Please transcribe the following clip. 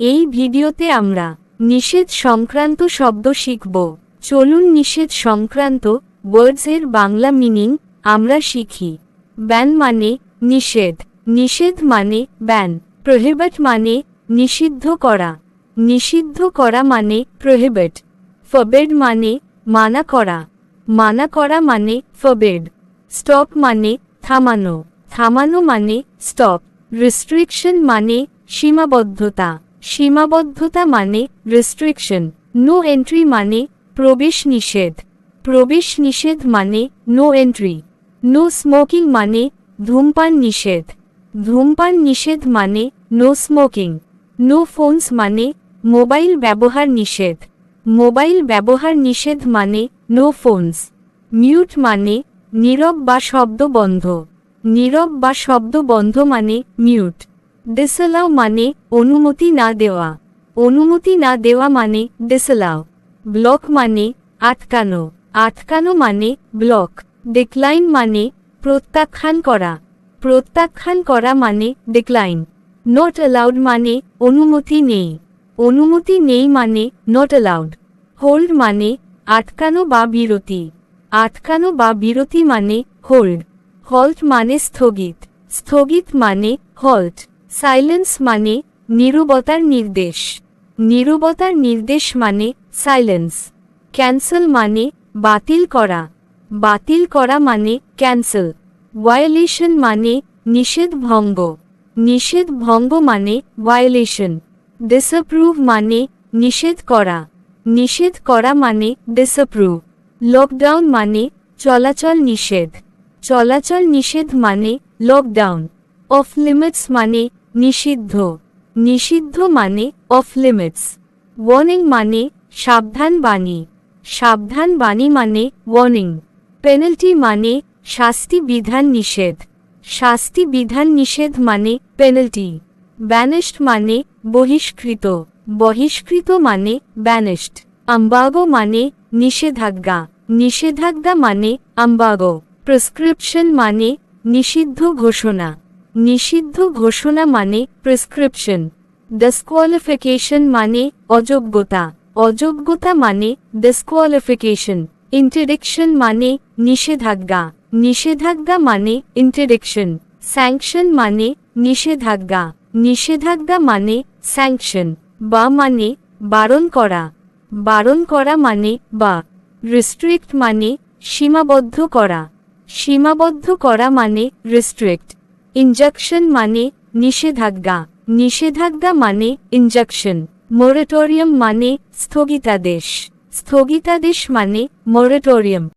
এই ভিডিওতে আমরা নিষেধ সংক্রান্ত শব্দ শিখব। চলুন নিষেধ সংক্রান্ত ওয়ার্ডস এর বাংলা মিনিং আমরা শিখি। ব্যান মানে নিষেধ নিষেধ মানে ব্যান প্রহিবিট মানে নিষিদ্ধ করা নিষিদ্ধ করা মানে প্রহিবিট ফবেড মানে মানা করা মানা করা মানে ফবেড স্টপ মানে থামানো থামানো মানে স্টপ রেস্ট্রিকশন মানে সীমাবদ্ধতা। সীমাবদ্ধতা মানে রেস্ট্রিকশন নো এন্ট্রি মানে প্রবেশ নিষেধ। প্রবেশ নিষেধ মানে নো এন্ট্রি নো স্মোকিং মানে ধূমপান নিষেধ। ধূমপান নিষেধ মানে নো স্মোকিং নো ফোনস মানে মোবাইল ব্যবহার নিষেধ। মোবাইল ব্যবহার নিষেধ মানে নো ফোনস মিউট মানে নীরব বা শব্দ বন্ধ। নীরব বা শব্দ বন্ধ মানে মিউট ডিসঅ্যালাউ মানে অনুমতি না দেওয়া। অনুমতি না দেওয়া মানে ডিসঅ্যালাউ ব্লক মানে আটকানো। আটকানো মানে ব্লক। ডিক্লাইন মানে প্রত্যাখ্যান করা। প্রত্যাখ্যান করা মানে ডিক্লাইন নট অ্যালাউড মানে অনুমতি নেই। অনুমতি নেই মানে নট অ্যালাউড হোল্ড মানে আটকানো বা বিরতি। আটকানো বা বিরতি মানে হোল্ড হল্ট মানে স্থগিত। স্থগিত মানে হল্ট সাইলেন্স মানে নীরবতার নির্দেশ। নীরবতার নির্দেশ মানে সাইলেন্স ক্যান্সেল মানে বাতিল করা। বাতিল করা মানে ক্যান্সেল ভায়োলেশন মানে নিষেধ ভঙ্গ। নিষেধ ভঙ্গ মানে ভায়োলেশন ডিসঅ্যাপ্রুভ মানে নিষেধ করা। নিষেধ করা মানে ডিসঅ্যাপ্রুভ লকডাউন মানে চলাচল নিষেধ। চলাচল নিষেধ মানে লকডাউন অফ লিমিটস মানে নিষিদ্ধ। নিষিদ্ধ মানে অফ লিমিটস ওয়ার্নিং মানে সাবধান বাণী। সাবধান বাণী মানে ওয়ার্নিং পেনাল্টি মানে শাস্তি বিধান নিষেধ। শাস্তি বিধান নিষেধ মানে পেনাল্টি ব্যানেস্ট মানে বহিষ্কৃত। বহিষ্কৃত মানে ব্যানেস্ট আম্বাগো মানে নিষেধাজ্ঞা। নিষেধাজ্ঞা মানে আম্বাগো প্রেসক্রিপশন মানে নিষিদ্ধ ঘোষণা। নিষিদ্ধ ঘোষণা মানে প্রেসক্রিপশন ডিসকোয়ালিফিকেশন মানে অযোগ্যতা অযোগ্যতা মানে ডিসকোয়ালিফিকেশন ইন্টারেকশন মানে নিষেধাজ্ঞা নিষেধাজ্ঞা মানে ইন্টারেকশন স্যাংশন মানে নিষেধাজ্ঞা নিষেধাজ্ঞা মানে স্যাংশন বা মানে বারণ করা বারণ করা মানে বা রিস্ট্রিক্ট মানে সীমাবদ্ধ করা সীমাবদ্ধ করা মানে রেস্ট্রিক্ট ইনজাকশন মানে নিষেধাজ্ঞা। নিষেধাজ্ঞা মানে ইঞ্জেকশন মোরেটোরিয়াম মানে স্থগিতাদেশ। স্থগিতাদেশ মানে মোরেটোরিয়াম।